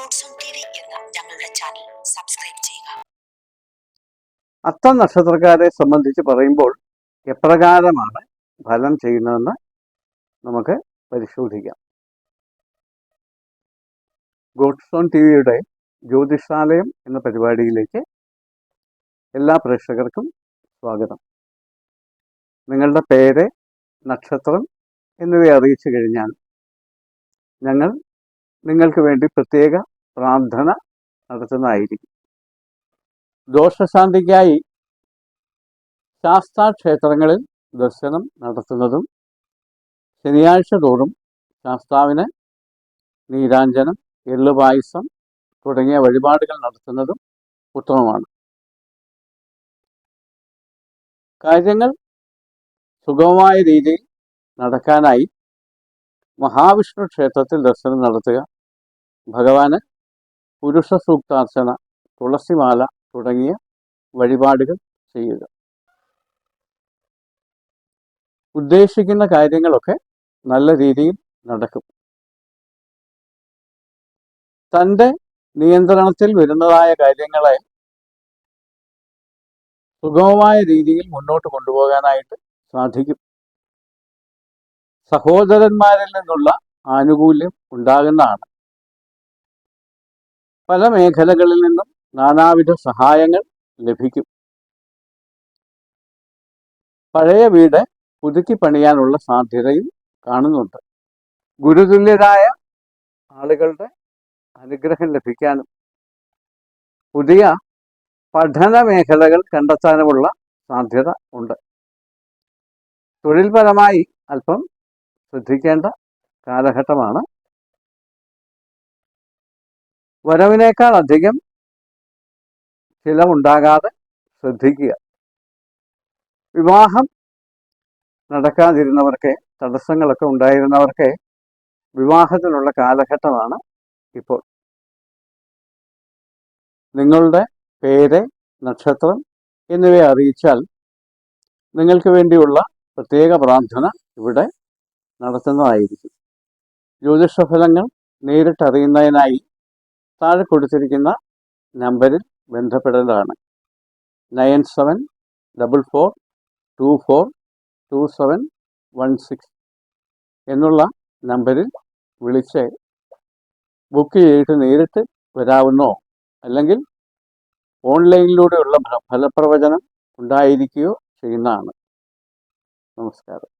എന്ന ഞങ്ങളുടെ channel subscribe ചെയ്യുക. അത്ത നക്ഷത്രക്കാരെ സംബന്ധിച്ച് പറയുമ്പോൾ എപ്രകാരമാണ് ഫലം ചെയ്യുന്നതെന്ന് നമുക്ക് പരിശോധിക്കാം. ഗോഡ്സോൺ ടി വിയുടെ ജ്യോതിഷാലയം എന്ന പരിപാടിയിലേക്ക് എല്ലാ പ്രേക്ഷകർക്കും സ്വാഗതം. നിങ്ങളുടെ പേര് നക്ഷത്രം എന്നിവയെ അറിയിച്ചു കഴിഞ്ഞാൽ ഞങ്ങൾ നിങ്ങൾക്ക് വേണ്ടി പ്രത്യേക പ്രാർത്ഥന നടത്തുന്നതായിരിക്കും. ദോഷശാന്തിക്കായി ശാസ്താ ക്ഷേത്രങ്ങളിൽ ദർശനം നടത്തുന്നതും ശനിയാഴ്ച തോറും ശാസ്താവിന് നീരാഞ്ജനം എള്ളുപായസം തുടങ്ങിയ വഴിപാടുകൾ നടത്തുന്നതും ഉത്തമമാണ്. കാര്യങ്ങൾ സുഗമമായ രീതിയിൽ നടക്കാനായി മഹാവിഷ്ണു ക്ഷേത്രത്തിൽ ദർശനം നടത്തുക ഭഗവാന് പുരുഷ സൂക്താർച്ചന തുളസിമാല തുടങ്ങിയ വഴിപാടുകൾ ചെയ്യുക. ഉദ്ദേശിക്കുന്ന കാര്യങ്ങളൊക്കെ നല്ല രീതിയിൽ നടക്കും. തന്റെ നിയന്ത്രണത്തിൽ വരുന്നതായ കാര്യങ്ങളെ സുഗമമായ രീതിയിൽ മുന്നോട്ട് കൊണ്ടുപോകാനായിട്ട് സാധിക്കും. സഹോദരന്മാരിൽ നിന്നുള്ള ആനുകൂല്യം ഉണ്ടാകുന്നതാണ് പല മേഖലകളിൽ നിന്നും നാനാവിധ സഹായങ്ങൾ ലഭിക്കും. പഴയ വീട് പുതുക്കി പണിയാനുള്ള സാധ്യതയും കാണുന്നുണ്ട്. ഗുരുതുല്യരായ ആളുകളുടെ അനുഗ്രഹം ലഭിക്കാനും പുതിയ പഠന മേഖലകൾ കണ്ടെത്താനുമുള്ള സാധ്യത ഉണ്ട്. തൊഴിൽപരമായി അല്പം ശ്രദ്ധിക്കേണ്ട കാലഘട്ടമാണ് വരവിനേക്കാൾ അധികം ചിലവുണ്ടാകാതെ ശ്രദ്ധിക്കുക. വിവാഹം നടക്കാതിരുന്നവർക്ക് തടസ്സങ്ങളൊക്കെ ഉണ്ടായിരുന്നവർക്ക് വിവാഹത്തിനുള്ള കാലഘട്ടമാണ് ഇപ്പോൾ. നിങ്ങളുടെ പേര് നക്ഷത്രം എന്നിവയെ അറിയിച്ചാൽ നിങ്ങൾക്ക് വേണ്ടിയുള്ള പ്രത്യേക പ്രാർത്ഥന ഇവിടെ നടത്തുന്നതായിരിക്കും. ജ്യോതിഷഫലങ്ങൾ നേരിട്ടറിയുന്നതിനായി താഴെ കൊടുത്തിരിക്കുന്ന നമ്പറിൽ ബന്ധപ്പെടേണ്ടതാണ് nine seven double four two four two seven one six എന്നുള്ള നമ്പറിൽ വിളിച്ച് ബുക്ക് ചെയ്തിട്ട് നേരിട്ട് വരാവുന്നോ? അല്ലെങ്കിൽ ഓൺലൈനിലൂടെയുള്ള ഫലപ്രവചനം ഉണ്ടായിരിക്കുകയോ ചെയ്യുന്നതാണ്. നമസ്കാരം.